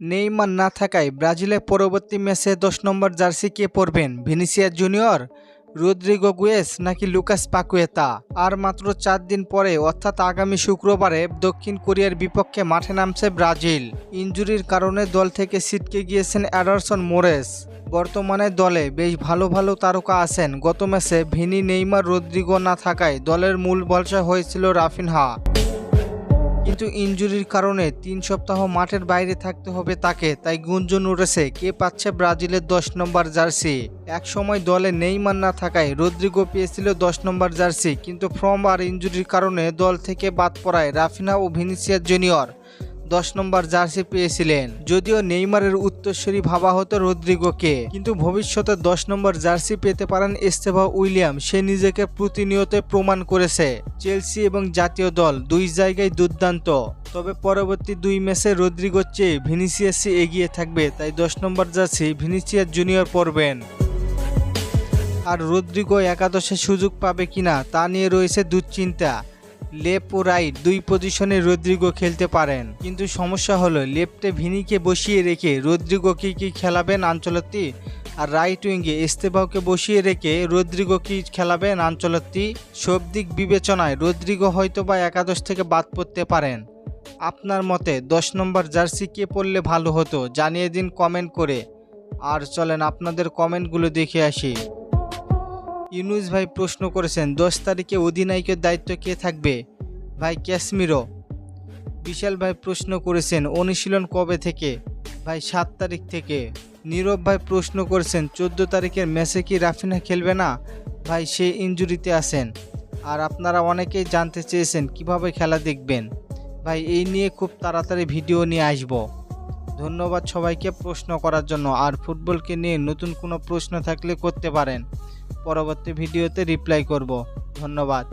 Neymar না থাকায় ব্রাজিলের পরবর্তী ম্যাচে দশ নম্বর জার্সি কে পরবেন? ভিনিসিয়াস জুনিয়র রদ্রিগো গুয়েস নাকি লুকাস পাকুয়েতা? আর মাত্র চার দিন পরে, অর্থাৎ আগামী শুক্রবারে, দক্ষিণ কোরিয়ার বিপক্ষে মাঠে নামছে ব্রাজিল। ইনজুরির কারণে দল থেকে ছিটকে গিয়েছেন অ্যাডারসন মোরেস। বর্তমানে দলে বেশ ভালো ভালো তারকা আছেন। গত ম্যাচে ভিনি, নেইমার রদ্রিগো না থাকায় দলের মূল বলসা হয়েছিল রাফিনহা। কিন্তু ইঞ্জুরির কারণে তিন সপ্তাহ মাঠের বাইরে থাকতে হবে তাকে, তাই গুঞ্জন উঠেছে কে পাচ্ছে ব্রাজিলের দশ নম্বর জার্সি। এক সময় দলে নেইমার না থাকায় রদ্রিগো পেয়েছিল দশ নম্বর জার্সি, কিন্তু ফ্রম আর ইঞ্জুরির কারণে দল থেকে বাদ পড়ায় রাফিনা ও ভিনিসিয়া জুনিয়র। দশ নম্বর জার্সি পেয়েছিলেন। যদিও নেইমারের উত্তরসূরি ভাবা হতো রদ্রিগোকে, কিন্তু ভবিষ্যতে দশ নম্বর জার্সি পেতে পারেন এস্তেভা উইলিয়াম। সে নিজেকে প্রতিনিয়ত প্রমাণ করেছে। চেলসি এবং জাতীয় দল দুই জায়গায় দুর্দান্ত। তবে পরবর্তী দুই ম্যাচে রদ্রিগোর চেয়ে ভিনিসিয়াসই এগিয়ে থাকবে, তাই দশ নম্বর জার্সি ভিনিসিয়াস জুনিয়র পরবেন। আর রদ্রিগো একাদশে সুযোগ পাবে কিনা, তা নিয়ে রয়েছে দুশ্চিন্তা। লেফট ও রাইট দুই পজিশনে রদ্রিগো খেলতে পারেন। কিন্তু সমস্যা হলো লেফটে ভিনিকে বসিয়ে রেখে রদ্রিগোকে কি খেলাবেন আঞ্চলত্তি? আর রাইট উইঙ্গে ইস্তেফাওকে বসিয়ে রেখে রদ্রিগো কি খেলাবেন আঞ্চলত্তি? সব দিক বিবেচনায় রদ্রিগো হয়তো বা একাদশ থেকে বাদ পড়তে পারেন। আপনার মতে দশ নম্বর জার্সি কে পরলে ভালো হতো, জানিয়ে দিন কমেন্ট করে। আর চলেন আপনাদের কমেন্টগুলো দেখে আসি। ইউনুস ভাই প্রশ্ন করেছেন, দশ তারিখে অধিনায়কের দায়িত্ব কে থাকবে? ভাই ক্যাশমিরো বিশাল ভাই প্রশ্ন করেছেন, অনুশীলন কবে থেকে? ভাই, সাত তারিখ থেকে। নীরব ভাই প্রশ্ন করেছেন, চোদ্দ তারিখের ম্যাচে কি রাফিনা খেলবে না? ভাই, সে ইনজুরিতে আছেন। আর আপনারা অনেকেই জানতে চেয়েছেন, কীভাবে খেলা দেখবেন? ভাই, এই নিয়ে খুব তাড়াতাড়ি ভিডিও নিয়ে আসব। ধন্যবাদ সবাইকে প্রশ্ন করার জন্য। আর ফুটবলকে নিয়ে নতুন কোনো প্রশ্ন থাকলে করতে পারেন। পরবর্তী ভিডিওতে রিপ্লাই করব। ধন্যবাদ।